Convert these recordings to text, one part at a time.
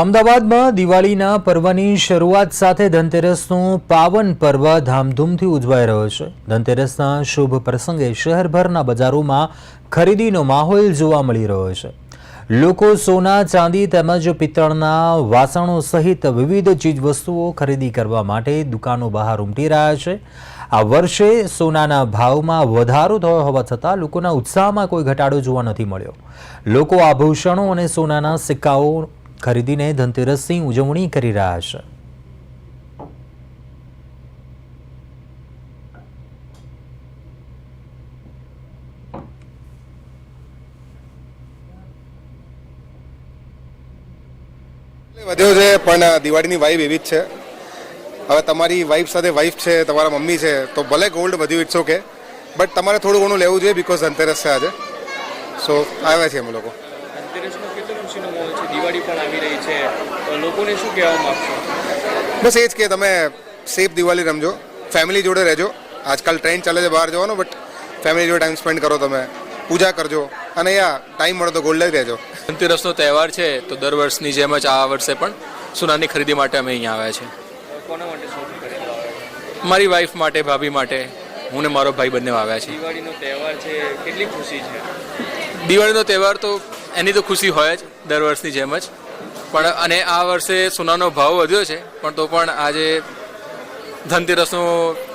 અમદાવાદમાં દિવાળીના પર્વની શરૂઆત સાથે ધનતેરસનું પાવન પર્વ ધામધૂમથી ઉજવાઈ રહ્યો છે. ધનતેરસના શુભ પ્રસંગે શહેરભરના બજારોમાં ખરીદીનો માહોલ જોવા મળી રહ્યો છે. લોકો સોના, ચાંદી તેમજ પિત્તળના વાસણો સહિત વિવિધ ચીજવસ્તુઓ ખરીદી કરવા માટે દુકાનો બહાર ઉમટી રહ્યા છે. આ વર્ષે સોનાના ભાવમાં વધારો થયો હોવા છતાં લોકોના ઉત્સાહમાં કોઈ ઘટાડો જોવા નથી મળ્યો. લોકો આભૂષણો અને સોનાના સિક્કાઓ ખરીદીને ધનતેરસની ઉજવણી કરી રહ્યા છે. વધ્યો છે, પણ દિવાળીની વાઇબ એવી જ છે. હવે તમારી વાઇફ સાથે વાઇફ છે, તમારા મમ્મી છે, તો ભલે ગોલ્ડ વધ્યું ઇટ્સ ઓકે બટ તમારે થોડું ઘણું લેવું જોઈએ બિકોઝ ધનતેરસ છે આજે. સો આવ્યા છીએ અમે લોકો. ધનતેરસનો કેટલો ખુશીનો માહોલ છે દિવાળી પણ આવી રહી છે. તો લોકોને શું કહેવા માંગશો? બસ એ જ કે તમે સેફ દિવાળી રમજો. ફેમિલી જોડે રહેજો. આજકાલ ટ્રેન્ડ ચાલે છે બહાર જવાનો બટ ફેમિલી જોડે ટાઈમ સ્પેન્ડ કરો તમે. પૂજા કરજો. અને યા ટાઈમ મળે તો ગોલ્ડ લઈ રહેજો. ધનતેરસનો તહેવાર છે તો દર વર્ષની જેમ જ આ વર્ષે પણ સોનાની ખરીદી માટે અમે અહીંયા આવ્યા છે કોના માટે શોપિંગ કરેલો મારી વાઈફ માટે ભાભી માટે હું ને મારો ભાઈ બંને આવ્યા છે દિવાળીનો તહેવાર છે કેટલી ખુશી છે? દિવાળીનો તહેવાર તો એની તો ખુશી હોય જ દર વર્ષની જેમ જ. પણ અને આ વર્ષે સોનાનો ભાવ વધ્યો છે પણ તો પણ આજે ધનતેરસનો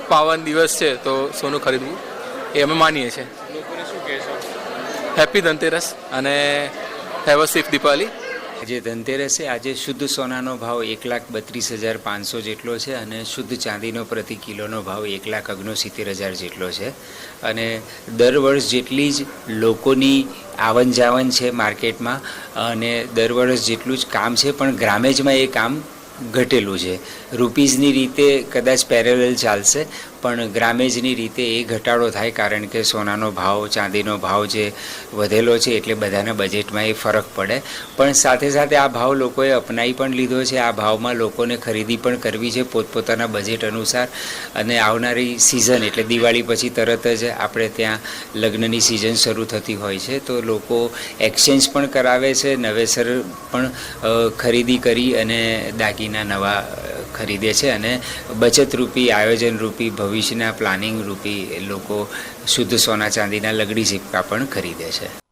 પાવન દિવસ છે તો સોનું ખરીદવું એ અમે માનીએ છીએ. હેપી ધનતેરસ અને હેવ અ સેફ દીપાવલી આજે ધનતેરસે, આજે શુદ્ધ સોનાનો ભાવ એક લાખ બત્રીસ હજાર પાંચસો જેટલો છે અને શુદ્ધ ચાંદીનો પ્રતિ કિલોનો ભાવ એક લાખ ઓગણસિત્તેર હજાર જેટલો છે. અને દર વર્ષ જેટલી જ લોકોની આવન જાવન છે માર્કેટમાં, અને દર વર્ષ જેટલું જ કામ છે, પણ ગ્રામેજમાં એ કામ ઘટેલું છે. રૂપીઝની રીતે કદાચ પેરેલલ ચાલશે પણ ગ્રામેજની રીતે એ ઘટાડો થાય કારણ કે સોનાનો ભાવ, ચાંદીનો ભાવ જે વધેલો છે એટલે બધાના બજેટમાં એ ફરક પડે. પણ સાથે સાથે આ ભાવ લોકોએ અપનાવી પણ લીધો છે. આ ભાવમાં લોકોને ખરીદી પણ કરવી છે પોતપોતાના બજેટ અનુસાર. અને આવનારી સિઝન એટલે દિવાળી પછી તરત જ આપણે ત્યાં લગ્નની સિઝન શરૂ થતી હોય છે. તો લોકો એક્સચેન્જ પણ કરાવે છે. નવેસર પણ ખરીદી કરી અને દાગીના નવા ખરીદે છે અને બચત રૂપી આયોજન રૂપી ભવિષ્યના પ્લાનિંગ રૂપી લોકો શુદ્ધ સોના ચાંદીના લગડી સિક્કા પણ ખરીદે છે.